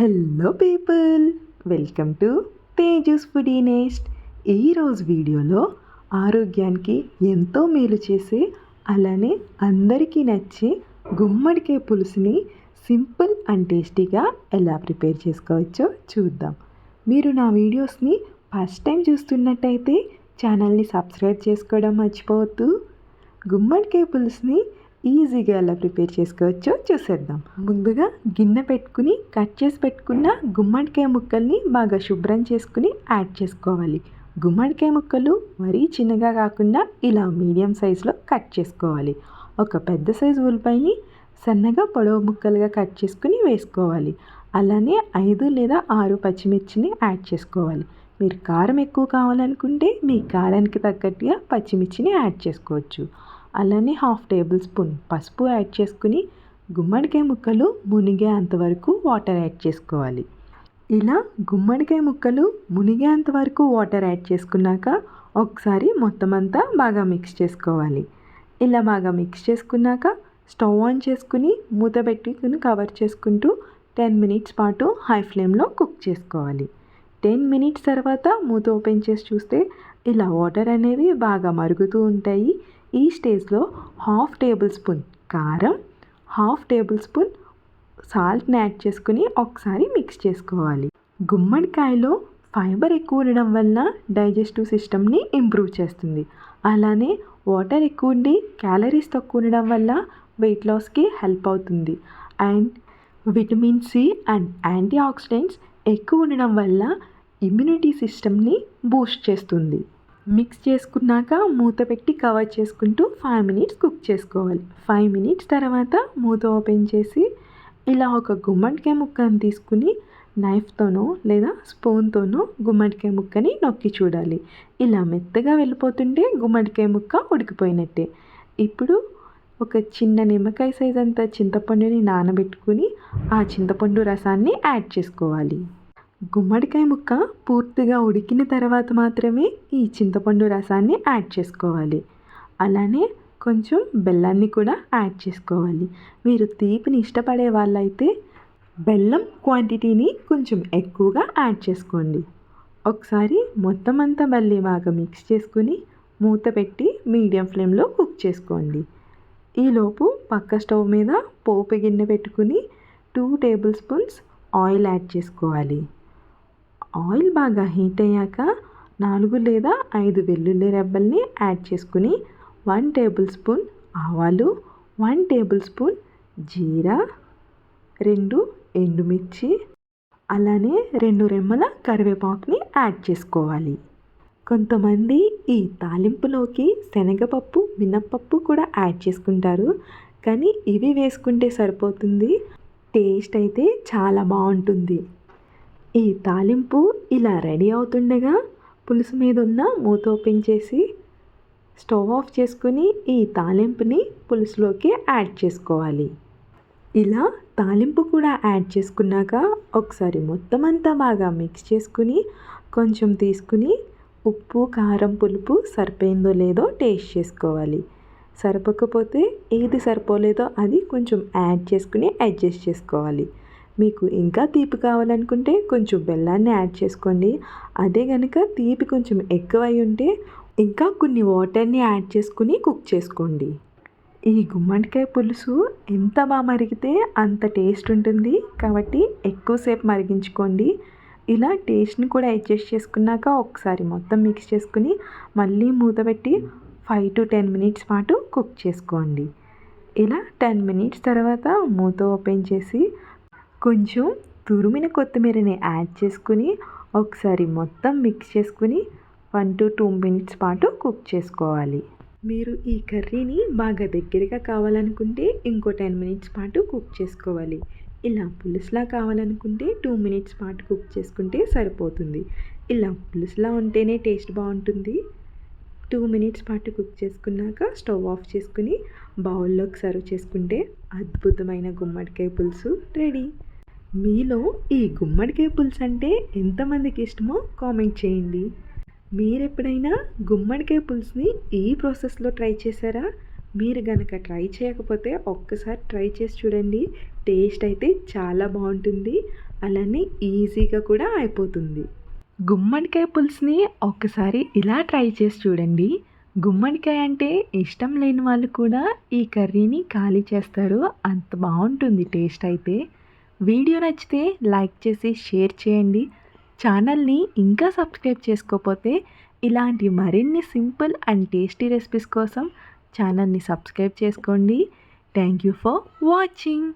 Hello people welcome to Tejas foodie nest ఈరోజు వీడియోలో ఆరోగ్యానికి ఎంతో మేలు చేసే అలానే అందరికీ నచ్చే గుమ్మడికాయ పులుసుని సింపుల్ అండ్ టేస్టీగా ఎలా ప్రిపేర్ చేసుకోవచ్చో చూద్దాం. మీరు నా వీడియోస్ని ఫస్ట్ టైం చూస్తున్నట్టయితే ఛానల్ని సబ్స్క్రైబ్ చేసుకోవడం మర్చిపోవద్దు. గుమ్మడికాయ పులుసుని ఈజీగా ఎలా ప్రిపేర్ చేసుకోవచ్చో చూసేద్దాం. ముందుగా గిన్నె పెట్టుకుని కట్ చేసి పెట్టుకున్న గుమ్మడికాయ ముక్కల్ని బాగా శుభ్రం చేసుకుని యాడ్ చేసుకోవాలి. గుమ్మడికాయ ముక్కలు మరీ చిన్నగా కాకుండా ఇలా మీడియం సైజులో కట్ చేసుకోవాలి. ఒక పెద్ద సైజు ఉల్లిపాయని సన్నగా పొడవు ముక్కలుగా కట్ చేసుకుని వేసుకోవాలి. అలానే ఐదు లేదా ఆరు పచ్చిమిర్చిని యాడ్ చేసుకోవాలి. మీరు కారం ఎక్కువ కావాలనుకుంటే మీ కారానికి తగ్గట్టుగా పచ్చిమిర్చిని యాడ్ చేసుకోవచ్చు. అలానే హాఫ్ టేబుల్ స్పూన్ పసుపు యాడ్ చేసుకుని గుమ్మడికాయ ముక్కలు మునిగేంత వరకు వాటర్ యాడ్ చేసుకోవాలి. ఇలా గుమ్మడికాయ ముక్కలు మునిగేంత వరకు వాటర్ యాడ్ చేసుకున్నాక ఒకసారి మొత్తం అంతా బాగా మిక్స్ చేసుకోవాలి. ఇలా బాగా మిక్స్ చేసుకున్నాక స్టవ్ ఆన్ చేసుకుని మూత పెట్టుకుని కవర్ చేసుకుంటూ టెన్ మినిట్స్ పాటు హై ఫ్లేమ్లో కుక్ చేసుకోవాలి. టెన్ మినిట్స్ తర్వాత మూత ఓపెన్ చేసి చూస్తే ఇలా వాటర్ అనేవి బాగా మరుగుతూ ఉంటాయి. ఈ స్టేజ్లో హాఫ్ టేబుల్ స్పూన్ కారం హాఫ్ టేబుల్ స్పూన్ సాల్ట్ని యాడ్ చేసుకుని ఒకసారి మిక్స్ చేసుకోవాలి. గుమ్మడికాయలో ఫైబర్ ఎక్కువ ఉండడం వల్ల డైజెస్టివ్ సిస్టమ్ని ఇంప్రూవ్ చేస్తుంది. అలానే వాటర్ ఎక్కువ ఉండి క్యాలరీస్ తక్కువ ఉండడం వల్ల వెయిట్ లాస్కి హెల్ప్ అవుతుంది. And vitamin C and antioxidants ఎక్కువ ఉండడం వల్ల ఇమ్యూనిటీ సిస్టమ్ని బూస్ట్ చేస్తుంది. మిక్స్ చేసుకున్నాక మూత పెట్టి కవర్ చేసుకుంటూ ఫైవ్ మినిట్స్ కుక్ చేసుకోవాలి. ఫైవ్ మినిట్స్ తర్వాత మూత ఓపెన్ చేసి ఇలా ఒక గుమ్మడికాయ ముక్కను తీసుకుని నైఫ్తోనో లేదా స్పూన్తోనో గుమ్మడికాయ ముక్కని నొక్కి చూడాలి. ఇలా మెత్తగా వెళ్ళిపోతుంటే గుమ్మడికాయ ముక్క ఉడికిపోయినట్టే. ఇప్పుడు ఒక చిన్న నిమ్మకాయ సైజ్ అంత చింతపండుని నానబెట్టుకుని ఆ చింతపండు రసాన్ని యాడ్ చేసుకోవాలి. గుమ్మడికాయ ముక్క పూర్తిగా ఉడికిన తర్వాత మాత్రమే ఈ చింతపండు రసాన్ని యాడ్ చేసుకోవాలి. అలానే కొంచెం బెల్లాన్ని కూడా యాడ్ చేసుకోవాలి. మీరు తీపిని ఇష్టపడే వాళ్ళైతే బెల్లం క్వాంటిటీని కొంచెం ఎక్కువగా యాడ్ చేసుకోండి. ఒకసారి మొత్తం అంతా మళ్ళీ బాగా మిక్స్ చేసుకుని మూత పెట్టి మీడియం ఫ్లేమ్లో కుక్ చేసుకోండి. ఈలోపు పక్క స్టవ్ మీద పోపు గిన్నె పెట్టుకుని two tablespoons oil add చేసుకోవాలి. ఆయిల్ బాగా హీట్ అయ్యాక నాలుగు లేదా ఐదు వెల్లుల్లి రెబ్బల్ని యాడ్ చేసుకుని వన్ టేబుల్ స్పూన్ ఆవాలు వన్ టేబుల్ స్పూన్ జీరా రెండు ఎండుమిర్చి అలానే రెండు రెమ్మల కరివేపాకుని యాడ్ చేసుకోవాలి. కొంతమంది ఈ తాలింపులోకి శనగపప్పు మినప్పప్పు కూడా యాడ్ చేసుకుంటారు. కానీ ఇవి వేసుకుంటే సరిపోతుంది. టేస్ట్ అయితే చాలా బాగుంటుంది. ఈ తాలింపు ఇలా రెడీ అవుతుండగా పులుసు మీద ఉన్న మూత ఓపెన్ చేసి స్టవ్ ఆఫ్ చేసుకుని ఈ తాలింపుని పులుసులోకి యాడ్ చేసుకోవాలి. ఇలా తాలింపు కూడా యాడ్ చేసుకున్నాక ఒకసారి మొత్తం అంతా బాగా మిక్స్ చేసుకుని కొంచెం తీసుకుని ఉప్పు కారం పులుపు సరిపోయిందో లేదో టేస్ట్ చేసుకోవాలి. సరిపోకపోతే ఏది సరిపోలేదో అది కొంచెం యాడ్ చేసుకుని అడ్జస్ట్ చేసుకోవాలి. మీకు ఇంకా తీపి కావాలనుకుంటే కొంచెం బెల్లాన్ని యాడ్ చేసుకోండి. అదే కనుక తీపి కొంచెం ఎక్కువ అయి ఉంటే ఇంకా కొన్ని వాటర్ని యాడ్ చేసుకుని కుక్ చేసుకోండి. ఈ గుమ్మడికాయ పులుసు ఎంత బాగా మరిగితే అంత టేస్ట్ ఉంటుంది. కాబట్టి ఎక్కువసేపు మరిగించుకోండి. ఇలా టేస్ట్ని కూడా అడ్జస్ట్ చేసుకున్నాక ఒకసారి మొత్తం మిక్స్ చేసుకుని మళ్ళీ మూత పెట్టి ఫైవ్ టు టెన్ మినిట్స్ పాటు కుక్ చేసుకోండి. ఇలా టెన్ మినిట్స్ తర్వాత మూత ఓపెన్ చేసి కొంచెం తురిమిన కొత్తిమీరని యాడ్ చేసుకుని ఒకసారి మొత్తం మిక్స్ చేసుకుని వన్ టు టూ మినిట్స్ పాటు కుక్ చేసుకోవాలి. మీరు ఈ కర్రీని బాగా దగ్గరగా కావాలనుకుంటే ఇంకో టెన్ మినిట్స్ పాటు కుక్ చేసుకోవాలి. ఇలా పులుసులా కావాలనుకుంటే టూ మినిట్స్ పాటు కుక్ చేసుకుంటే సరిపోతుంది. ఇలా పులుసులా ఉంటేనే టేస్ట్ బాగుంటుంది. టూ మినిట్స్ పాటు కుక్ చేసుకున్నాక స్టవ్ ఆఫ్ చేసుకుని బౌల్లోకి సర్వ్ చేసుకుంటే అద్భుతమైన గుమ్మడికాయ పులుసు రెడీ. మీలో ఈ గుమ్మడికాయ పులుసు అంటే ఎంతమందికి ఇష్టమో కామెంట్ చేయండి. మీరు ఎప్పుడైనా గుమ్మడికాయ పులుసుని ఈ ప్రాసెస్లో ట్రై చేశారా? మీరు కనుక ట్రై చేయకపోతే ఒక్కసారి ట్రై చేసి చూడండి. టేస్ట్ అయితే చాలా బాగుంటుంది. అలానే ఈజీగా కూడా అయిపోతుంది. గుమ్మడికాయ పులుసుని ఒక్కసారి ఇలా ట్రై చేసి చూడండి. గుమ్మడికాయ అంటే ఇష్టం లేని వాళ్ళు కూడా ఈ కర్రీని ఖాళీ చేస్తారు. అంత బాగుంటుంది టేస్ట్ అయితే. వీడియో నచ్చితే లైక్ చేసి షేర్ చేయండి. ఛానల్ని ఇంకా సబ్స్క్రైబ్ చేసుకోకపోతే ఇలాంటి మరిన్ని సింపుల్ అండ్ టేస్టీ రెసిపీస్ కోసం ఛానల్ని సబ్స్క్రైబ్ చేసుకోండి. Thank you for watching.